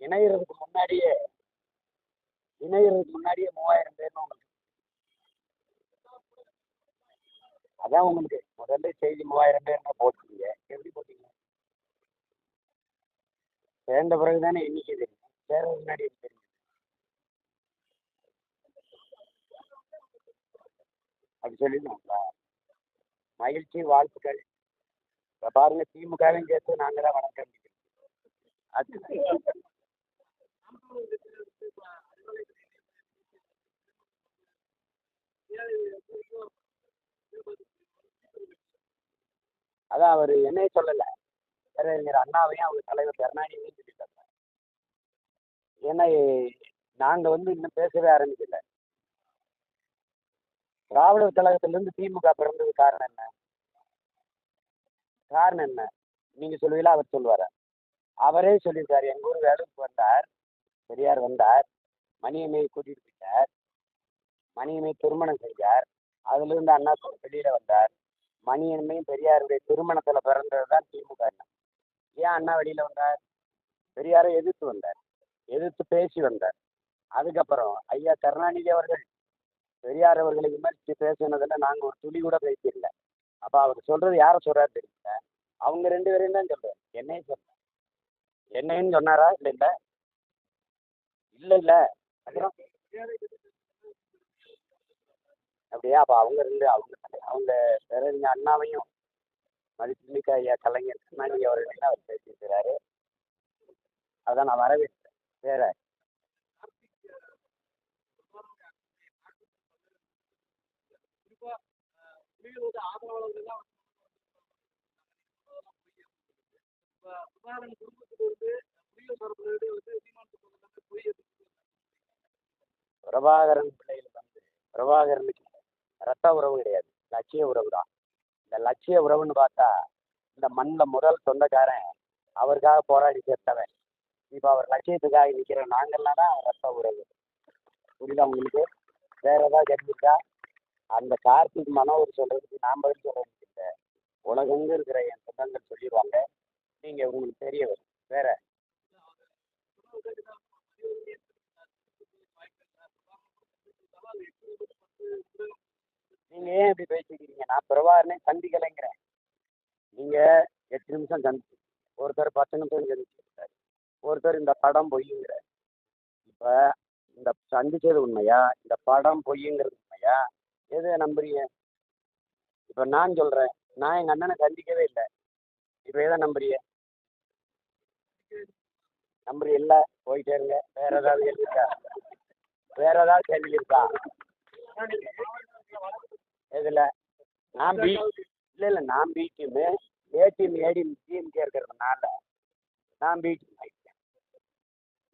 இணையறதுக்கு முன்னாடியே இணையறதுக்கு முன்னாடியே மூவாயிரம் பேர்னு உங்களுக்கு. அதான் உங்களுக்கு முதல்ல செய்தி மூவாயிரம் பேர்னு போட்டுருங்க எப்படி போட்டீங்க? சேர்ந்த பிறகு தானே எண்ணிக்கை தெரியும் சேர்ந்த முன்னாடி எப்படி தெரியும் அப்படி சொல்லிடணுங்களா மகிழ்ச்சி வாழ்த்துக்கள். இப்போ பாருங்க திமுகவையும் சேர்த்து நாங்கள் தான் வணக்கம் அது அதான் அவர் என்னைய சொல்லலை. பேரறிஞர் அண்ணாவையும் அவர் தலைவர் கருணாநிதியும் சொல்லிட்டாங்க ஏன்னா நாங்கள் வந்து இன்னும் பேசவே ஆரம்பிக்கல. திராவிடர் கழகத்திலிருந்து திமுக பிறந்தது காரணம் என்ன? காரணம் என்ன? நீங்க சொல்லுவீங்களா அவர் சொல்லுவாரா அவரே சொல்லியிருக்காரு. எங்க ஊர் வேலுக்கு வந்தார். பெரியார் வந்தார். மணியம்மையை கூட்டிட்டு போயிட்டார். மணியம்மை திருமணம் செஞ்சார். அதுல இருந்து அண்ணா வெளியில வந்தார். மணியம்மையும் பெரியாருடைய திருமணத்துல பிறந்தது தான் திமுக ஏன் அண்ணா வெளியில வந்தார்? பெரியாரை எதிர்த்து வந்தார். எதிர்த்து பேசி வந்தார். அதுக்கப்புறம் ஐயா கருணாநிதி அவர்கள் பெரியார் அவர்களை விமர்சித்து பேசினதுல நாங்க ஒரு துளி கூட பேசிடல அப்ப அவர் சொல்றது யார சொல்றாரு தெரியல அவங்க ரெண்டு பேரையும் தான் சொல்றாரு என்னையும் சொல்றேன். என்னையும் சொன்னாரா? இல்லை இல்லை. இல்ல இல்ல அப்படியா அப்ப அவங்க ரெண்டு அவங்க அவங்க பேரறிஞ அண்ணாவையும் மதிப்புமிக்க ஐயா கலைஞர் கருணாநிதி என்ன அவர் பேசியிருக்கிறாரு அதான் நான் வரவேற்கிறேன் வேற பிரபாகரன் பிள்ளைகள் வந்து பிரபாகரனுக்கு ரத்த உறவு கிடையாது. லட்சிய உறவு தான் இந்த லட்சிய உறவுன்னு பார்த்தா இந்த மண்ணில் முதல் சொந்தக்காரன் அவருக்காக போராடி சேர்த்தவன் இப்போ அவர் லட்சியத்துக்காக நிற்கிற நாங்கள்லாம் தான் ரத்த உறவு. புரியுதா உங்களுக்கு? வேற ஏதாவது தெரிஞ்சுட்டா அந்த கார்த்திக் மனோவர் சொல்றதுக்கு நாம் பதில் சொல்றதுக்கு இல்லை உலகெங்கு இருக்கிற என் சொந்தங்கள் சொல்லிடுவாங்க. நீங்கள் உங்களுக்கு தெரிய வரும். வேற நீங்க ஏன் இப்படி பேசிக்கிறீங்க? நான் பிரபாகரனே சந்திக்கலைங்கிறேன். நீங்க எட்டு நிமிஷம் சந்திச்சு ஒருத்தர் பத்து நிமிஷம் சந்திச்சிருக்காரு ஒருத்தர் இந்த படம் பொய்யுங்கிற இப்ப இந்த சந்திச்சது உண்மையா? இந்த படம் பொய்யுங்கிறது உண்மையா? எதை நம்புறீங்க? இப்ப நான் சொல்றேன் நான் எங்க அண்ணனை சந்திக்கவே இல்லை. இப்ப எதை நம்புறீங்க? நம்புறீ இல்ல? போயிட்டே இருங்க. வேற ஏதாவது கேள்வி இருக்கா? வேற ஏதாவது கேள்வி இருக்கா? எதுல? நான் பி இல்ல இல்ல நான் B team A team A team DMK இருக்கிறதுனால நான் பி டீம் ஆயிட்டேன்.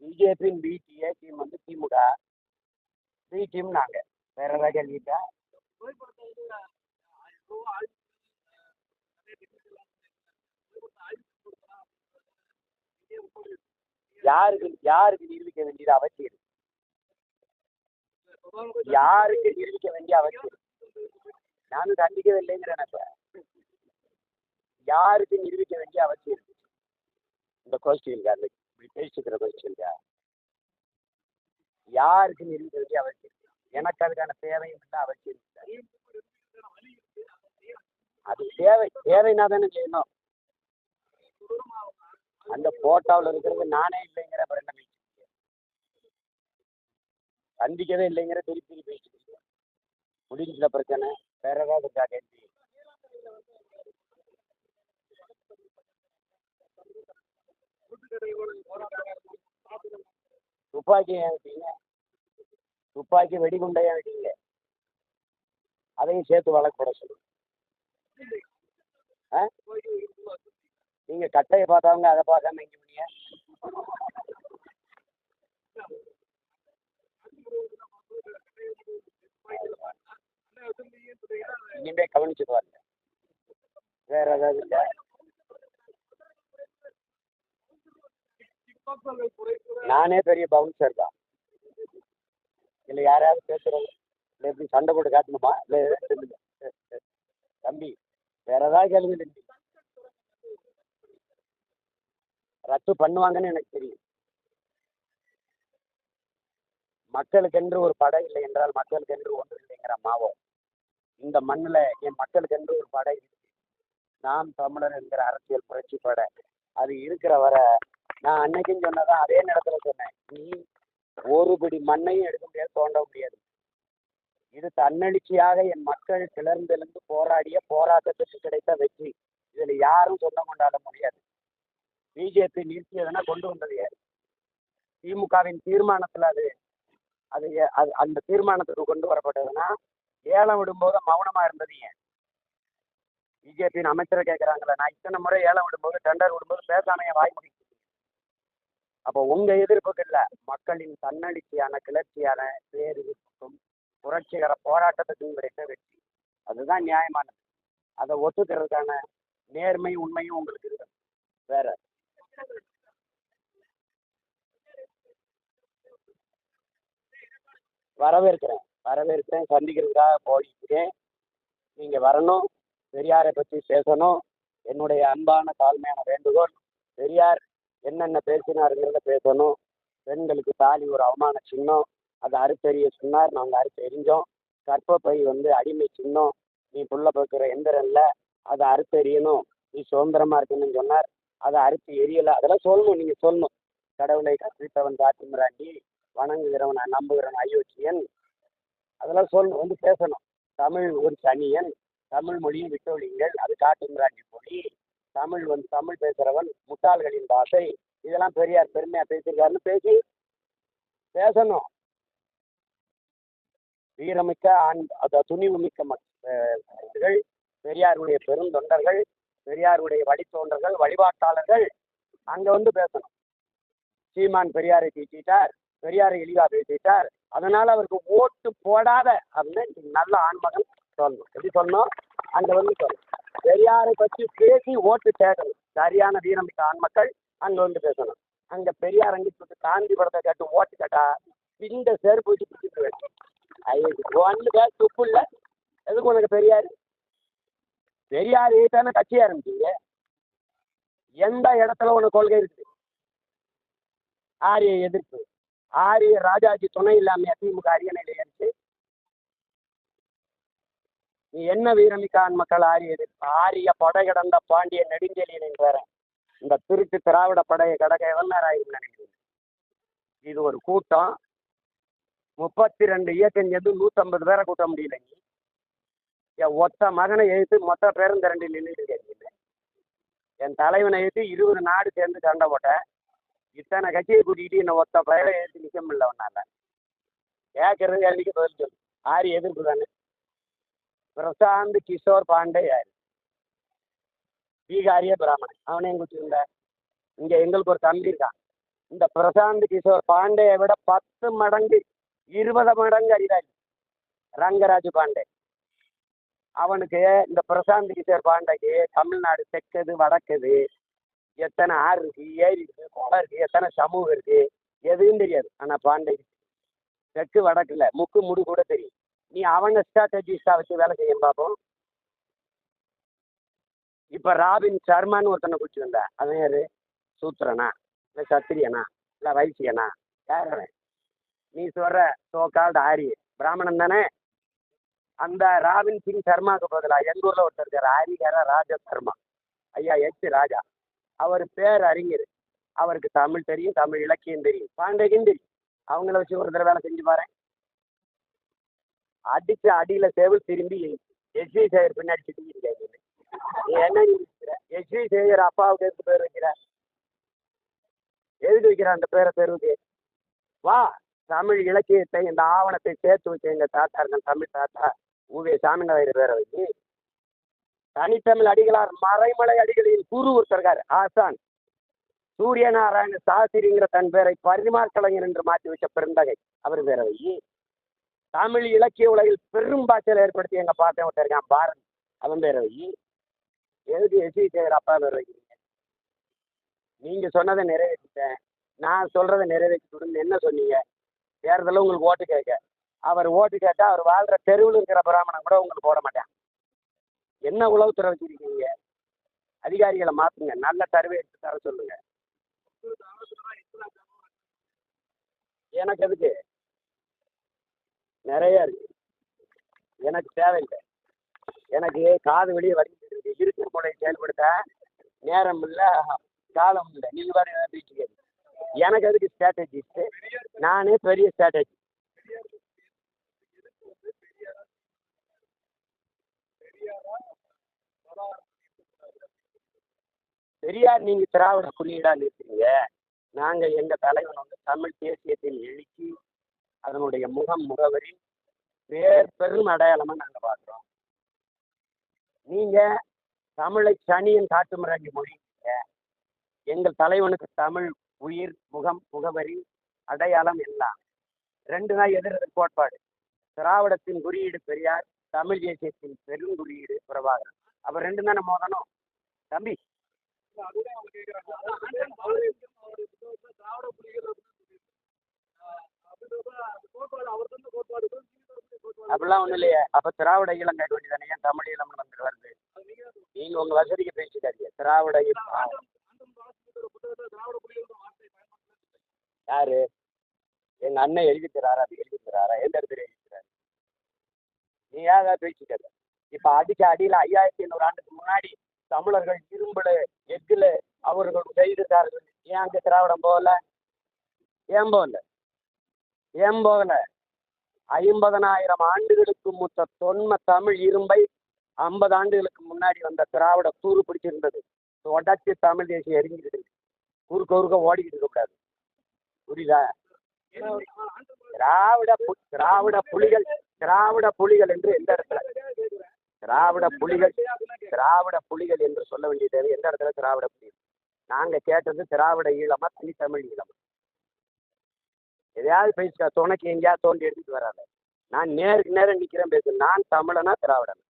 பிஜேபியின் பி டி ஏ டீம் வந்து திமுக பி டீம் நாங்க. வேற ஏதாவது கேள்விட்டா யாருக்கு யாருக்கு நிரூபிக்க வேண்டியது அவசியம்? யாருக்கு நிரூபிக்க வேண்டிய அவசியம்? நானும் கண்டிக்கவே இல்லைங்கிறேன் இப்ப யாருக்கு நிரூபிக்க வேண்டிய அவசியம் இருக்கு? இந்த கொஸ்டின் அந்த இப்படி பேசிக்கிற கொஸ்டின் யாருக்கு நிரூபிக்க வேண்டிய அவசியம் இருக்கு? எனக்கு அதுக்கான தேவையும் இல்லை அவசியம் இல்லை. அது தேவை தேவைன்னா தானே செய்யணும். அந்த போட்டோவில் இருக்கிறது நானே இல்லைங்கிற அப்புறம் என்ன பேசிட்டு சந்திக்கவே இல்லைங்கிற திருப்பி திருப்பி பேசிட்டு முடிஞ்சுல பிரச்சனை? வேற ஏதாவது இருக்கா கேள்வி துப்பாக்கி ஏன் விட்டீங்க? துப்பாக்கி வெடிகுண்டை ஏன் விட்டீங்க? அதையும் சேர்த்து வழக்கு போட சொல்லுங்க ஆ? நீங்க கட்டையை பார்த்தவங்க அதை பார்க்காம எங்க பண்ணீங்க இனிமே கவனிச்சு பாருங்க வேற ஏதாவது இல்ல? நானே பெரிய பவுன்சர் தான். இல்ல யாராவது பேசுறது? இல்ல எப்படி சண்டை போட்டு காட்டணுமா? இல்ல தம்பி வேற ஏதாவது கேளுங்க தம்பி. ரத்து பண்ணுவாங்கன்னு எனக்கு தெரியும். மக்களுக்கென்று ஒரு படை இல்லை என்றால் மக்களுக்கென்று ஒன்று இல்லைங்கிற மாவோ இந்த மண்ணில் என் மக்களுக்கு என்று ஒரு படை இருக்கு நாம் தமிழர் என்கிற அரசியல் புரட்சி படை அது இருக்கிற வரை நான் அன்னைக்கும் சொன்னதான் அதே நேரத்தில் சொன்னேன். நீ ஒரு பிடி மண்ணையும் எடுக்க முடியாது தோண்ட முடியாது. இது தன்னெழுச்சியாக என் மக்கள் கிளர்ந்தெழுந்து போராடிய போராட்டத்துக்கு கிடைத்த வெற்றி. இதில் யாரும் சொந்தம் கொண்டாட முடியாது. பிஜேபி நிறுத்தியதுன்னா கொண்டு வந்தது யாரு? திமுகவின் தீர்மானத்தில் அது அது அது அந்த தீர்மானத்துக்கு கொண்டு வரப்பட்டதுன்னா ஏலம் விடும்போது மௌனமா இருந்தது ஏன்? பிஜேபியின் அமைச்சரை கேட்குறாங்களே நான் இத்தனை முறை ஏலம் விடும்போது டெண்டர் விடும்போது பேசாமைய வாய்மொழி அப்போ உங்க எதிர்ப்புக்கு இல்ல மக்களின் தன்னடிக்கையான கிளர்ச்சியான பேரிருப்புக்கும் புரட்சிகர போராட்டத்துக்கும் கிடைத்த வெற்றி? அதுதான் நியாயமானது. அதை ஒத்துக்கிறதுக்கான நேர்மை உண்மையும் உங்களுக்கு இருக்கு. வேற. வரவேற்கிறேன். வரவேற்கிறேன் சந்திக்கிறதுக்காக போயிருக்கேன் நீங்கள் வரணும் பெரியாரை பற்றி பேசணும். என்னுடைய அன்பான தாழ்மையான வேண்டுகோள் பெரியார் என்னென்ன பேசினாருங்கிறத பேசணும். பெண்களுக்கு தாலி ஒரு அவமான சின்னம் அதை அறுத்தெறிய சொன்னார் நாங்கள் அறுத்தெறிஞ்சோம் கற்பப்பை வந்து அடிமை சின்னம் நீ புள்ள பார்க்குற எந்திரம் இல்லை அதை அறுத்தெறியணும் நீ சுதந்திரமா இருக்கணும்னு சொன்னார். அதை அறுத்து எரியலை அதெல்லாம் சொல்லணும் நீங்கள் சொல்லணும். கடவுளை கற்பித்தவன் காட்டுமிராண்டி வணங்குகிறவன் நம்புகிறவன் அயோக்கியன் அதெல்லாம் சொல்லணும் வந்து பேசணும். தமிழ் ஒரு தனியன் தமிழ் மொழியை விட்டொழிங்கள் அது காட்டுமிராண்டி மொழி. தமிழ் வந்து தமிழ் பேசுகிறவன் முட்டாள்களின் பாஷை இதெல்லாம் பெரியார் பெருமையாக பேசியிருக்காருன்னு பேசி பேசணும். வீரமிக்க ஆண் அத துணிவு மிக்க மக்கள் பெரியாருடைய பெருந்தொண்டர்கள் பெரியாருடைய வழித்தோன்றர்கள் வழிபாட்டாளர்கள் அங்கே வந்து பேசணும். சீமான் பெரியாரை பேசிட்டார் பெரியாரை இழிவா பேசிட்டார் அதனால அவருக்கு ஓட்டு போடாத அப்படின்னு நல்ல ஆண்மகன் சொல்லணும். எப்படி சொல்லணும்? அங்க வந்து சொல்லணும். பெரியாரை பற்றி பேசி ஓட்டு கேட்கணும் சரியான வீரமிக்க ஆண்மக்கள் அங்க வந்து பேசணும். அங்க பெரியார் அங்கிட்டு காந்தி படத்தை கேட்டு ஓட்டு கேட்டா இந்த செருப்பு வச்சு பிடிச்சிட்டு ஐயோ ஒன்று பேர் துப்பு இல்லை. எதுக்கு உனக்கு பெரியார்? பெரியார் தானே கட்சி ஆரம்பிச்சீங்க எந்த இடத்துல உனக்கு கொள்கை இருக்குது? ஆரிய எதிர்ப்பு. ஆரிய ராஜாஜி துணை இல்லாமல் திமுக அரியணையில ஏறிச்சு நீ என்ன வீரமிக்கான் மக்கள் ஆரிய ஆரிய படை கடந்த பாண்டிய நெடுஞ்செலியன் வேற. இந்த திருட்டு திராவிட படையை கடக்க எவ்வளவு நேரம் இது ஒரு கூட்டம். முப்பத்தி ரெண்டு இயக்கம் சேர்ந்து நூற்றம்பது பேரை கூட்ட முடியல என் ஒத்த மகனை எழுத்து மொத்த பேரும் திரண்டு நின்றுட்டு இருக்கீங்க என் தலைவனை எழுத்து இருபது நாடு சேர்ந்து சண்டை போட்டேன் இத்தனை கட்சியை கூட்டிகிட்டு என்ன ஒத்த பயிரை ஏற்றி நிற்க முடியல உன்னால. கேட்கறது கேள்விக்கு பதில் சொல்லு. ஆரி எதிர்ப்பு தானே. பிரசாந்த் கிஷோர் பாண்டே யார்? பீகாரிய பிராமணன். அவனையும் குச்சிருந்த இங்க எங்களுக்கு ஒரு தம்பி இருக்கான். இந்த பிரசாந்த் கிஷோர் பாண்டேயை விட பத்து மடங்கு இருபது மடங்கு அறிவாளி ரங்கராஜ் பாண்டே. அவனுக்கு இந்த பிரசாந்த் கிஷோர் பாண்டேக்கு தமிழ்நாடு தெற்குது வடக்குது எத்தனை ஆறு இருக்கு ஏரி இருக்கு குளம் இருக்கு எத்தனை சமூகம் இருக்கு எதுவும் தெரியாது. ஆனால் பாண்டே தெற்கு வடக்குல முக்கு முடு கூட தெரியும். நீ அவங்க ஸ்ட்ராட்டஜிஸ்டா வச்சு வேலை செய்யும் பார்ப்போம் இப்போ ராபின் சர்மான்னு ஒருத்தனை குடிச்சு வந்த அவன் யாரு? சூத்திரனா இல்லை சத்திரியனா இல்லை வைசியனா? யார் அவன்? நீ சொல்ற சோகால்டு ஆரி பிராமணன் தானே? அந்த ராபின் சிங் சர்மாவுக்கு பதிலாக எங்கள் ஊரில் ஒருத்தர் இருக்கார் ஆரிகார ராஜ சர்மா. ஐயா எச். ராஜா. அவர் பேர் அறிஞர். அவருக்கு தமிழ் தெரியும் தமிழ் இலக்கியம் தெரியும். பாண்டேக்கும் தெரியும் அவங்கள வச்சு ஒரு தடவை வேலை செஞ்சு பாரு அடிச்ச அடியில சேவல் திரும்பி எஸ்வி சேகர் பின்னாடி சுத்திக்கிட்டு நீ என்ன எஸ்வி சேகர் அப்பாவுக்கு எதுக்கு பேர் வைக்கிறார் எதுக்கு வைக்கிறார் அந்த பேரை தெருவுக்கு? வா தமிழ் இலக்கியத்தை இந்த ஆவணத்தை சேர்த்து வச்ச எங்க தாத்தா இருந்த தமிழ் தாத்தா ஊவே சாமிநாதர் பேரை வச்சு தனித்தமிழ் அடிகளார் மறைமலை அடிகளின் குரு ஒருத்தர் இருக்காரு ஆசான் சூரியநாராயண சாஸ்திரிங்கிற தன் பேரை பரிமாற் கலைஞர் என்று மாற்றி வச்ச பெருந்தகை. அவர் பேரவை தமிழ் இலக்கிய உலகில் பெரும் பாய்ச்சல் ஏற்படுத்தி எங்க பார்த்தேன் ஒருத்தர் இருக்கான் பாரத். அவன் பேரவை எழுதி எஸ் எஸ்வி சேகர் அப்பா பேர் வைக்கிறீங்க நீங்க சொன்னதை நிறைவேற்றிட்டேன். நான் சொல்றதை நிறைவேற்றி கொடுன்னு என்ன சொன்னீங்க? தேர்தலில் உங்களுக்கு ஓட்டு கேட்க. அவர் ஓட்டு கேட்டால் அவர் வாழ்ற தெருவில் இருக்கிற பிராமணன் கூட உங்களுக்கு போட மாட்டேன். என்ன உளவுத்துறை வச்சிருக்கீங்க? அதிகாரிகளை மாற்றுங்க நல்ல சர்வே எடுத்து தர சொல்லுங்க. எனக்கு எதுக்கு? நிறைய இருக்கு. எனக்கு தேவையில்லை. எனக்கு காது வெளியே வடிக்கிட்டு இருக்கு இருக்கிற முறையை செயல்படுத்த நேரம் இல்லை காலம் இல்லை. நீங்க பாருங்க பேசிக்க எனக்கு அதுக்கு ஸ்ட்ராட்டஜிஸ்ட்டு நானே பெரிய ஸ்ட்ராட்டஜி பெரியார் நீங்க திராவிட குறியீடா நிறுத்துறீங்க நாங்க எங்க தலைவன் வந்து தமிழ் தேசியத்தின் எழுச்சி அதனுடைய முகம் முகவரி பேர் பெரும் அடையாளமா நாங்க பார்க்குறோம். நீங்க தமிழை சனியின் காட்டுமிராண்டி மொழிங்க. எங்கள் தலைவனுக்கு தமிழ் உயிர் முகம் முகவரி அடையாளம் எல்லாம். ரெண்டு நாள் எதிர் கோட்பாடு. திராவிடத்தின் குறியீடு பெரியார் தமிழ் தேசியத்தின் பெரும் குறியீடு பிரபாகரன். அப்ப ரெண்டு தானே மோதணும்? தம்பி. அப்படிலாம் ஒன்றும் இல்லையே. அப்போ திராவிட ஈழம் கேட்க வேண்டியதானே? ஏன் தமிழ் ஈழம்னு வந்துட்டு வருது? நீங்கள் உங்கள் வசதிக்கு பேசிக்காதீங்க. திராவிட யாரு? எங்கள் அண்ணன் எழுதி தராரா? எழுதி தராரா? எந்த இடத்துல எழுதி தராரு? நீ ஏதாவது பேசிக்காத? இப்ப அடிக்க அடியில ஐயாயிரத்தி ஐநூறு ஆண்டுக்கு முன்னாடி தமிழர்கள் இரும்புல எஃகுல அவர்கள் செய்திருக்கார்கள் ஏன் அங்க திராவிடம் போகல? ஏன் போகல? ஏன் போகல? ஐம்பதனாயிரம் ஆண்டுகளுக்கு மூத்த தொன்ம தமிழ் இரும்பை ஐம்பது ஆண்டுகளுக்கு முன்னாடி வந்த திராவிட தூறு பிடிச்சிருந்தது. உடச்சி தமிழ் தேசியம் எரிஞ்சிருக்கு குறுக்க குறுக்க ஓடிக்கிட்டு இருக்கக்கூடாது புரியுதா? திராவிட பு- திராவிட புலிகள் திராவிட புலிகள் என்று எந்த இடத்துல? திராவிட புலிகள் திராவிட புலிகள் என்று சொல்ல வேண்டியது எந்த இடத்துல திராவிட புலிகள்? நாங்க கேட்டது திராவிட ஈழமா தனித்தமிழ் ஈழமா? எதையாவது பேசிக்கா துணைக்கு எங்கேயாவது தோண்டி எடுத்துட்டு வராத. நான் நேருக்கு நேரம் நிக்கிறேன் பேசு. நான் தமிழனா திராவிடன்?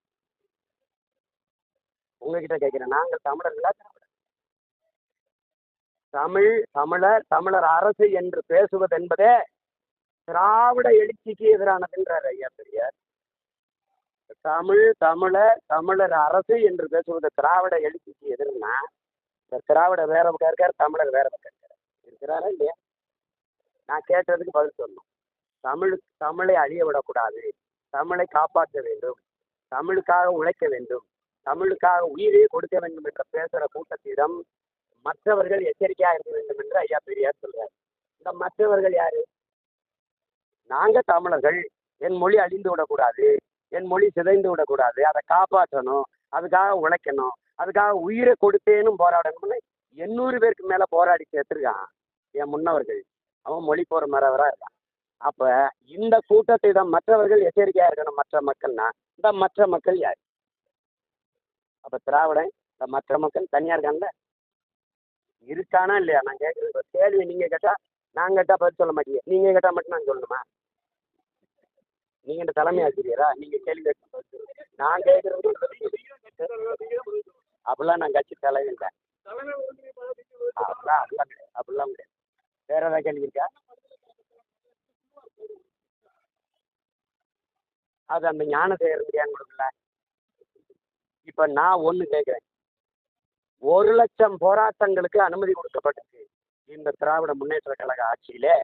உங்ககிட்ட கேட்கிறேன். நாங்கள் தமிழர்களா திராவிடர் தமிழ் தமிழர் தமிழர் அரசு என்று பேசுவது என்பதே திராவிட எழுச்சிக்கு எதிரானதுன்றார் ஐயா பெரியார். தமிழ் தமிழர் தமிழர் அரசு என்று பேசுவது திராவிட எழுச்சிக்கு எதிர்னா இந்த திராவிட வேற பக்கம் இருக்கார் தமிழர் வேற பக்கம் இருக்கார். இருக்கிறாரா இல்லையா? நான் கேட்டதுக்கு பதில் சொல்லணும். தமிழ் தமிழை அழிய விடக்கூடாது தமிழை காப்பாற்ற வேண்டும். தமிழுக்காக உழைக்க வேண்டும். தமிழுக்காக உயிரை கொடுக்க வேண்டும் என்ற பேசுகிற கூட்டத்திடம் மற்றவர்கள் எச்சரிக்கையாக இருக்க வேண்டும் என்று ஐயா பெரியார் சொல்றார். இந்த மற்றவர்கள் யாரு? நாங்க தமிழர்கள். என் மொழி அழிந்து விடக்கூடாது. என் மொழி சிதைந்து விடக்கூடாது. அதை காப்பாற்றணும். அதுக்காக உழைக்கணும். அதுக்காக உயிரை கொடுத்தேனும் போராடணும்னு எண்ணூறு பேருக்கு மேல போராடி சேர்த்துருக்கான் என் முன்னவர்கள். அவன் மொழி போற மறவரா இருக்கான். அப்ப இந்த கூட்டத்திடம் மற்றவர்கள் எச்சரிக்கையா இருக்கணும். மற்ற மக்கள்னா இந்த மற்ற மக்கள் யார்? அப்ப திராவிடன் இந்த மற்ற மக்கள் தனியா இருக்கான்ல இருக்கானா இல்லையா? நான் கேட்குறது கேள்வி நீங்க கேட்டா நான் கேட்டா பதில் சொல்ல மாட்டீங்க. நீங்க கேட்டா மட்டும் நான் சொல்லணுமா? நீங்க இந்த தலைமை ஆசிரியரா? நீங்க கேள்வி கேட்க நான் கேட்கறது அப்படிலாம் நான் கட்சி தலைவர் இல்லை. அப்படிலாம் அப்படிலாம் கிடையாது. அப்படிலாம் கிடையாது. வேற ஏதாவது கேள்வி இருக்கா? அது அந்த ஞானசேகரன் ஏன் கொடுக்கல. இப்போ நான் ஒன்று கேட்குறேன். ஒரு லட்சம் போராட்டங்களுக்கு அனுமதி கொடுக்கப்பட்டிருக்கு இந்த திராவிட முன்னேற்ற கழக ஆட்சியிலே.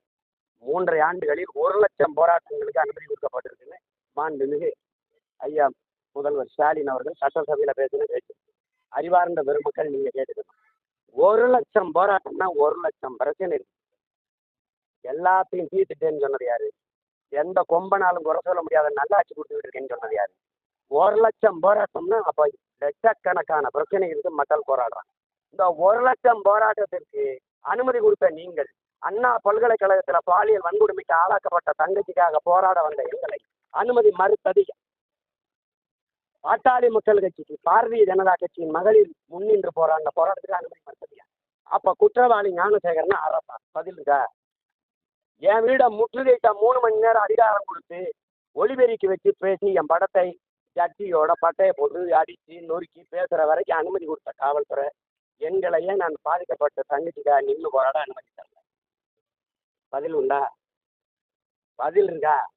மூன்றரை ஆண்டுகளில் ஒரு லட்சம் போராட்டங்களுக்கு அனுமதி கொடுக்கப்பட்டிருக்குன்னு மாண்புமிகு ஐயா முதல்வர் ஸ்டாலின் அவர்கள் சட்டசபையில் பேசின பேச்சு. அறிவார்ந்த பெருமக்கள் நீங்கள் கேட்டுக்கணும். ஒரு லட்சம் போராட்டம்னா ஒரு லட்சம் பிரச்சனை இருக்கு. எல்லாத்தையும் தீர்த்துட்டேன்னு சொன்னது யாரு? எந்த கொம்பனாலும் குறை சொல்ல முடியாத நல்லாட்சி கொடுத்துக்கிட்டு இருக்கேன்னு சொன்னது யாரு? ஒரு லட்சம் போராட்டம்னா அப்போ லட்சக்கணக்கான பிரச்சனைகளுக்கு மக்கள் போராடுறாங்க. இந்த ஒரு லட்சம் போராட்டத்திற்கு அனுமதி கொடுத்த நீங்கள் அண்ணா பல்கலைக்கழகத்தில் பாலியல் வன்கொடுமைக்கு ஆளாக்கப்பட்ட தங்கச்சிக்காக போராட வந்த எங்களை அனுமதி மறுத்தது பாட்டாளி மக்கள் கட்சிக்கு பாரதிய ஜனதா கட்சியின் மகளிர் முன்னின்று போராடின போராட்டத்துக்கு அனுமதி மறுத்தது அப்ப குற்றவாளி ஞானசேகரன் அரசா பதிலுங்க என் வீட முற்றுகையிட்ட மூணு மணி நேரம் அதிகாரம் கொடுத்து ஒளிபெருக்கி வச்சு பேசி என் படத்தை ஜட்டியோட பட்டையை போட்டு அடித்து நொறுக்கி பேசுகிற வரைக்கும் அனுமதி கொடுத்த காவல்துறை எங்களையே நான் பாதிக்கப்பட்ட தங்கச்சிக்காக நின்று போராட அனுமதி பதில் உண்டா பதில் இருக்கா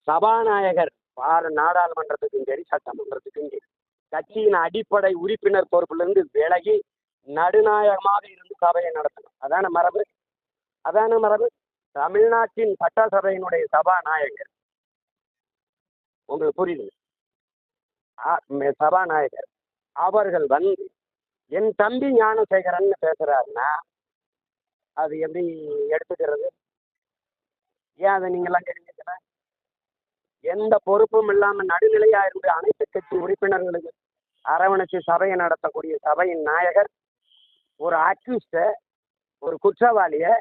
சபாநாயகர் பாரு நாடாளுமன்றத்துக்கும் சரி சட்டமன்றத்துக்கும் சரி கட்சியின் அடிப்படை உறுப்பினர் பொறுப்பிலிருந்து விலகி நடுநாயகமாக இருந்து சபையை நடத்தணும். அதான மரபு? அதான மரபு? தமிழ்நாட்டின் சட்டசபையினுடைய சபாநாயகர். உங்களுக்கு புரியுது ஆ- மே- சபாநாயகர். அவர்கள் வந்து என் தம்பி ஞானசேகரன் பேசுறாருன்னா அது எப்படி எடுத்துக்கிறது? ஏன் அதை நீங்களாம் கேட்டீங்க எந்த பொறுப்பும் இல்லாமல் நடுநிலையாக இருந்து அனைத்து கட்சி உறுப்பினர்களுக்கு அரவணைச்சு சபையை நடத்தக்கூடிய சபையின் நாயகர் ஒரு அக்யூஸ்டை ஒரு குற்றவாளியை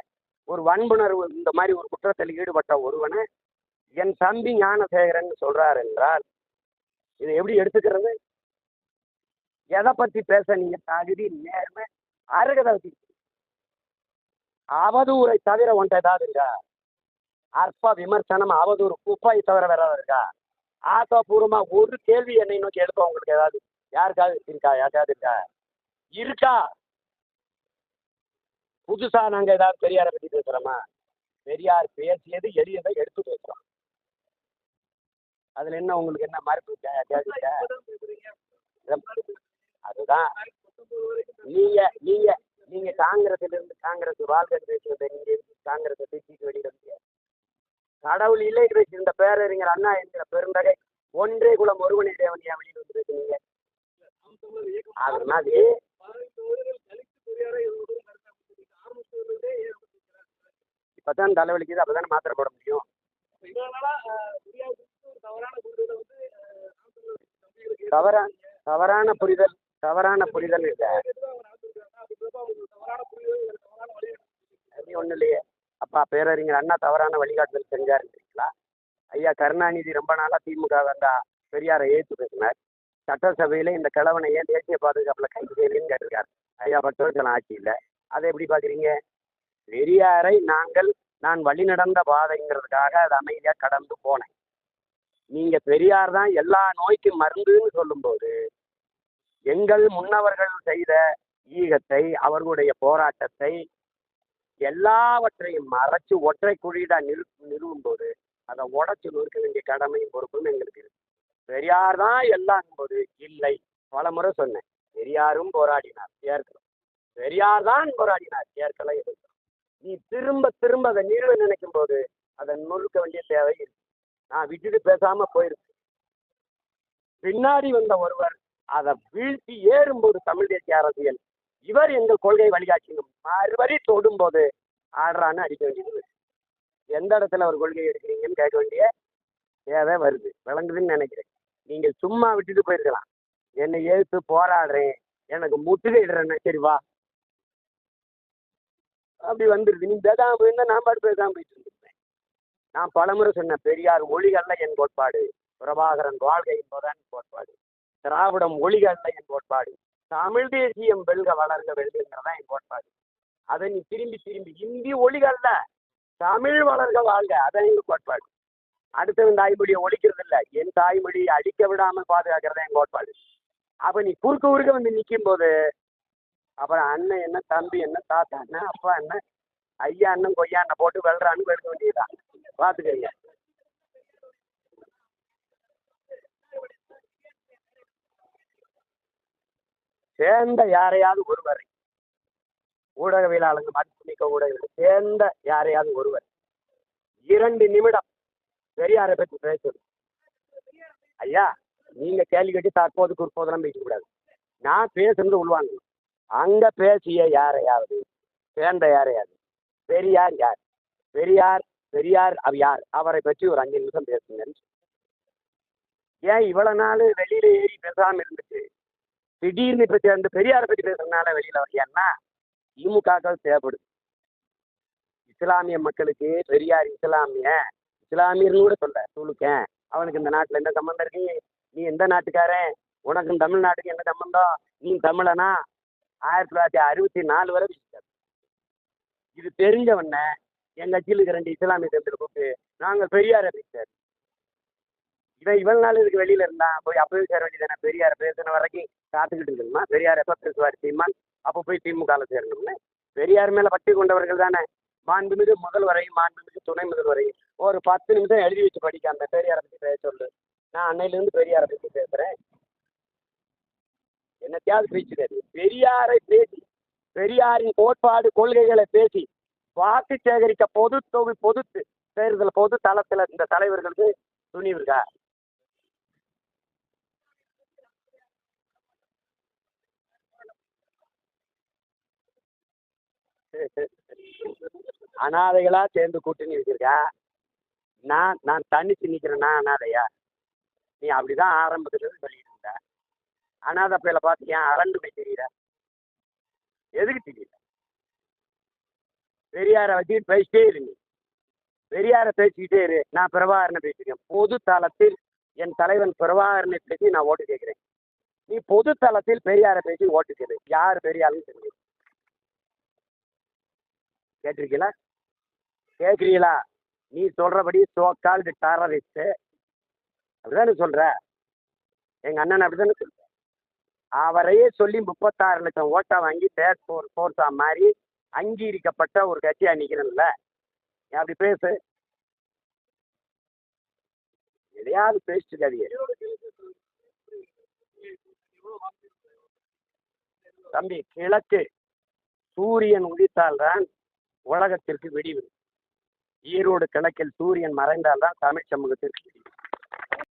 ஒரு வன்புணர்வு இந்த மாதிரி ஒரு குற்றத்தில் ஈடுபட்ட ஒருவனை என் தம்பி ஞானசேகரன் சொல்றார் என்றால் இதை எப்படி எடுத்துக்கிறது? எதை பத்தி பேச நீங்க தகுதி நேர்மை அருகதை அவதூறை தவிர ஒன்றை ஏதாவது இருக்கா? அற்ப விமர்சனம் அவதூறு குப்பை தவிர வேற ஏதாவது இருக்கா? ஆக்கப்பூர்வமா ஒரு கேள்வி என்னை நோக்கி எடுக்க உங்களுக்கு ஏதாவது யாருக்காவது இருக்கா? யாருக்காவது இருக்கா? இருக்கா? புதுசா நாங்க ஏதாவது பெரியாரை பத்தி பேசுறோமா? பெரியார் பேசியது எளியதை எடுத்து பேசுறோம். அதுல என்ன உங்களுக்கு என்ன மறுப்பு இருக்கா? அதுதான். நீங்க நீங்க நீங்க காங்கிரஸ்ல இருந்து காங்கிரஸ் வாழ்க்கை பேசுறதை நீங்க இருந்து காங்கிரஸை தூக்கிட்டு வெளியிட முடியாது. கடவுள் இல்லை வச்சிருந்த பேரறிஞர் அண்ணா என்கிற பெருந்தகை ஒன்றே குலம் ஒருவனே தேவன் ஏன் வெளியில வந்து அதனால அது மாதிரி இப்பதான் தலைவலிக்குது அப்பதான் மாத்திரை போட முடியும். தவறான தவறான புரிதல் தவறான புரிதல் இல்லை அப்படி ஒன்றும் இல்லையே அப்பா பேரறிஞர் அண்ணா தவறான வழிகாட்டுதல் செஞ்சாருன்றீங்களா ஐயா கருணாநிதி ரொம்ப நாளாக திமுக வந்தா பெரியாரை ஏற்று பேசினார். சட்டசபையில் இந்த கிழவனை ஏன் தேசிய பாதுகாப்பில் கைது செய்யலன்னு கேட்டிருக்காரு. ஐயா பத்து வருஷம் ஆட்சி இல்லை அதை எப்படி பார்க்குறீங்க பெரியாரை நாங்கள் நான் வழி நடந்த பாதைங்கிறதுக்காக அது அமைதியாக கடந்து போனேன். நீங்கள் பெரியார் தான் எல்லா நோய்க்கும் மருந்துன்னு சொல்லும்போது எங்கள் முன்னவர்கள் செய்த ஈகத்தை அவர்களுடைய போராட்டத்தை எல்லாவற்றையும் மறைச்சு ஒற்றை குழியிடா நிறு நிறுவும் போது அதை உடச்சு நொறுக்க வேண்டிய கடமையும் பொறுப்பும் எங்களுக்கு இருக்கு. பெரியார் தான் எல்லாம் போது இல்லை. பல முறை சொன்னேன். பெரியாரும் போராடினார் ஏற்கிறோம் பெரியார் தான் போராடினார் ஏற்கல எதிர்க்கிறோம் நீ திரும்ப திரும்ப அதை நிறுவ நினைக்கும் போது அதை நொறுக்க வேண்டிய தேவை இருக்கு நான் விட்டுட்டு பேசாம போயிருக்கு பின்னாடி வந்த ஒருவர் அதை வீழ்த்தி ஏறும்போது தமிழ் தேசிய அரசியல் இவர் எங்கள் கொள்கை வழிகாட்டியும் மறுபடி தொடும்போது ஆடுறான்னு அடிக்க வேண்டியது. எந்த இடத்துல ஒரு கொள்கை எடுக்கிறீங்கன்னு கேட்க வேண்டிய தேவை வருது. விளங்குதுன்னு நினைக்கிறேன். நீங்கள் சும்மா விட்டுட்டு போயிருக்கலாம். என்னை எழுத்து போராடுறேன். எனக்கு முற்றுகையிடுறேன்னு சரி வா. அப்படி வந்துருது. நீ பேசாம போயிருந்தா நான் பாட்டு பேசாம போயிட்டு இருந்திருப்பேன். நான் பலமுறை சொன்ன பெரியார் ஒளிகள்ல என் கோட்பாடு. பிரபாகரன் வாழ்கை என்பதான் கோட்பாடு. திராவிடம் ஒளிகள்ல என் கோட்பாடு. தமிழ் தேசியம் வெல்க வளர்க வெல்கிறதான் என் கோட்பாடு அதை நீ திரும்பி திரும்பி இந்தி ஒளிகள்ல தமிழ் வளர்க வாழ்க அதான் எங்க கோட்பாடு அடுத்தவன் தாய்மொழியை ஒழிக்கிறது இல்ல என் தாய்மொழியை அழிக்க விடாமல் பாதுகாக்கிறதா என் கோட்பாடு அப்ப நீ குறுக்க குறுக்க வந்து நிற்கும் போது அப்புறம் அண்ணன் என்ன தம்பி என்ன தாத்தா என்ன அப்பா என்ன ஐயா அண்ணன் கொய்யா அண்ணன் போட்டு வெல்றான்னு வெல்க வேண்டியதுதான். பார்த்துக்கங்க சேர்ந்த யாரையாவது ஒருவர் ஊடகவியலாளர்கள் மதிப்புமிக்க ஊடகங்கள் சேர்ந்த யாரையாவது ஒருவர் இரண்டு நிமிடம் பெரியாரை பற்றி பேசணும் ஐயா நீங்க கேள்வி கட்டி தற்போது குற்போதெல்லாம் பேசக்கூடாது நான் பேசுறது உள்வாங்க அங்க பேசிய யாரையாவது சேர்ந்த யாரையாவது பெரியார் யார்? பெரியார் பெரியார் அவர் யார்? அவரை பற்றி ஒரு அஞ்சு நிமிஷம் பேசுங்கன்னு ஏன் இவ்வளவு நாள் வெளியில ஏறி பேசாம இருந்துச்சு திடீர்னு இப்ப சேர்ந்து பெரியாரை பற்றி பேசுறதுனால வெளியில வரையான்னா திமுகக்கள் தேவைப்படுது. இஸ்லாமிய மக்களுக்கு பெரியார் இஸ்லாமிய இஸ்லாமியர்னு கூட சொல்ல துளுக்கேன் அவனுக்கு இந்த நாட்டுல என்ன சம்பந்தம் இருக்கு? நீ எந்த நாட்டுக்காரன்? உனக்கும் தமிழ்நாட்டுக்கு என்ன சம்பந்தம்? நீ தமிழனா? ஆயிரத்தி தொள்ளாயிரத்தி அறுபத்தி நாலு வரை பேசிட்டாரு. இது தெரிஞ்சவன எங்கள் கட்சியில் இருக்கிற ரெண்டு இஸ்லாமிய சேர்ந்து கூப்பிட்டு நாங்கள் பெரியாரை பேசிட்டார் இவன் இவன் நாள் இதுக்கு வெளியில இருந்தான் போய் அப்பவே சேர வேண்டியதானே பெரியார் பேசின வரைக்கும் காத்துக்கிட்டு இருக்கணுமா பெரியார் எப்ப பேசுவார் சீமான்? அப்போ போய் திமுகல சேரணும்னு. பெரியார் மேல பட்டி கொண்டவர்கள் தானே? மாண்புமிகு முதல்வரையும் மாண்புமிகு துணை முதல்வரையும். ஒரு பத்து நிமிஷம் எழுதி வச்சு படிக்க அந்த பெரியாரை பத்தி பேச சொல்லு. நான் அன்னையிலேருந்து பெரியாரை பத்தி பேசுறேன். என்னத்தையாவது பேச்சு பெரியாரை பேசி பெரியாரின் கோட்பாடு கொள்கைகளை பேசி வாக்கு சேகரிக்க பொது தொகு பொது தேர்தல் பொது தளத்துல இந்த தலைவர்களுக்கு துணிவு இருக்கா? அனாதைகளா சேர்ந்து கூட்டணி வச்சிருக்கா நான் நான் தனிச்சு நிற்கிறேன்னா அனாதையா நீ அப்படிதான் ஆரம்பத்துலேருந்து சொல்லிட்டு இருந்த. அனாதை பையில பார்த்து ஏன் அரண்டு போய் தெரியல எதுக்கு தெரியல பெரியாரை வச்சுக்கிட்டு பேசிட்டே இரு நீ. பெரியாரை பேசிக்கிட்டே இரு. நான் பிரபாகரனை பேசிக்கிறேன். பொது தளத்தில் என் தலைவன் பிரபாகரனை பேசி நான் ஓட்டு கேட்கிறேன். நீ பொது தளத்தில் பெரியார பேசி ஓட்டு கேளு. யார் பெரியாருன்னு தெரியும் கேட்டிருக்கீங்களா? கேட்குறீங்களா? நீ சொல்றபடி சோக்கால்டு டெரரிஸ்ட் அப்படிதானே சொல்கிற எங்கள் அண்ணன் அப்படிதானே சொல்ற அவரையே சொல்லி முப்பத்தாறு லட்சம் ஓட்டை வாங்கி தேர்ட் ஃபோர் ஃபோர்ஸாக மாதிரி அங்கீகரிக்கப்பட்ட ஒரு கட்சியாக நிற்கிறேன்ல ஏன் அப்படி பேசு? எதையாவது பேசிட்டு இருக்காதீங்க. தம்பி கிழக்கு சூரியன் உதித்தால்தான் உலகத்திற்கு விடிவு ஈரோடு கிழக்கில் சூரியன் மறைந்தால்தான் தமிழ் சமூகத்திற்கு விடிவு